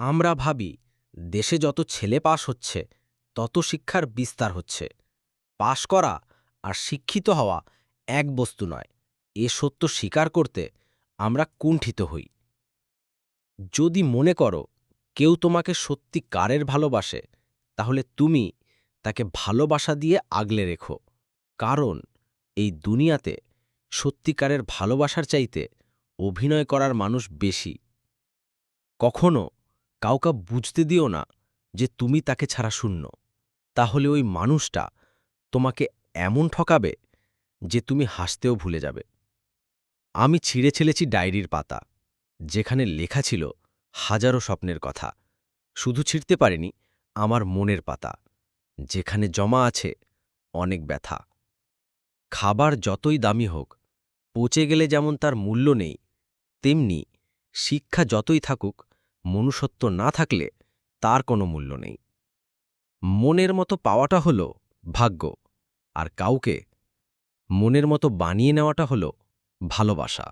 আমরা ভাবি, দেশে যত ছেলে পাশ হচ্ছে, তত শিক্ষার বিস্তার হচ্ছে। পাশ করা আর শিক্ষিত হওয়া এক বস্তু নয়, এ সত্য স্বীকার করতে আমরা কুণ্ঠিত হই। যদি মনে করো, কেউ তোমাকে সত্যি কারের ভালোবাসে, তাহলে তুমি তাকে ভালোবাসা দিয়ে আগলে রেখো। কারণ এই দুনিয়াতে সত্যিকারের ভালোবাসার চাইতে অভিনয় করার মানুষ বেশি। কখনো কাউকে বুঝতে দিও না যে তুমি তাকে ছাড়া শূন্য। তাহলে ওই মানুষটা তোমাকে এমন ঠকাবে যে তুমি হাসতেও ভুলে যাবে। আমি ছিঁড়ে ছেলেছি ডায়েরির পাতা, যেখানে লেখা ছিল হাজারো স্বপ্নের কথা। শুধু ছিঁড়তে পারিনি, আমার মনের পাতা, যেখানে জমা আছে অনেক ব্যথা। খাবার যতই দামি হোক, পচে গেলে যেমন তার মূল্য নেই, তেমনি শিক্ষা যতই থাকুক মনুষ্যত্ব না থাকলে তার কোনো মূল্য নেই। মনের মতো পাওয়াটা হল ভাগ্য, আর কাউকে মনের মতো বানিয়ে নেওয়াটা হল ভালোবাসা।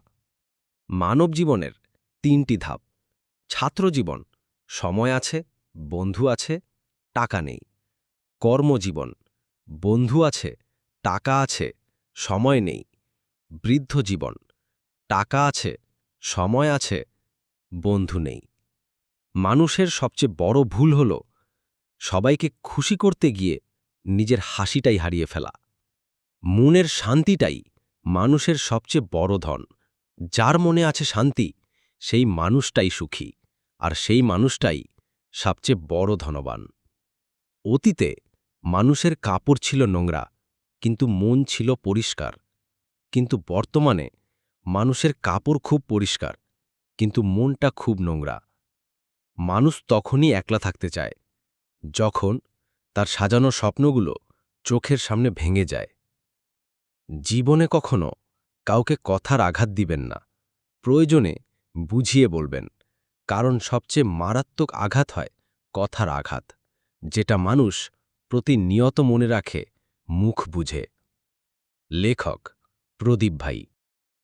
মানব জীবনের তিনটি ধাপ ছাত্রজীবন সময় আছে, বন্ধু আছে, টাকা নেই। কর্মজীবন বন্ধু আছে, টাকা আছে, সময় নেই। বৃদ্ধ জীবন, টাকা আছে, সময় আছে, বন্ধু নেই। মানুষের সবচেয়ে বড় ভুল হল সবাইকে খুশি করতে গিয়ে নিজের হাসিটাই হারিয়ে ফেলা। মনের শান্তিটাই মানুষের সবচেয়ে বড় ধন। যার মনে আছে শান্তি, সেই মানুষটাই সুখী, আর সেই মানুষটাই সবচেয়ে বড় ধনবান। অতীতে মানুষের কাপড় ছিল নোংরা, কিন্তু মন ছিল পরিষ্কার। কিন্তু বর্তমানে মানুষের কাপড় খুব পরিষ্কার, কিন্তু মনটা খুব নোংরা। মানুষ তখনই একলা থাকতে চায়, যখন তার সাজানো স্বপ্নগুলো চোখের সামনে ভেঙে যায়। জীবনে কখনো কাউকে কথার আঘাত দিবেন না, প্রয়োজনে বুঝিয়ে বলবেন, কারণ সবচেয়ে মারাত্মক আঘাত হয় কথার আঘাত, যেটা মানুষ প্রতিনিয়ত মনে রাখে, মুখ বুঝে। লেখক প্রদীপ ভাই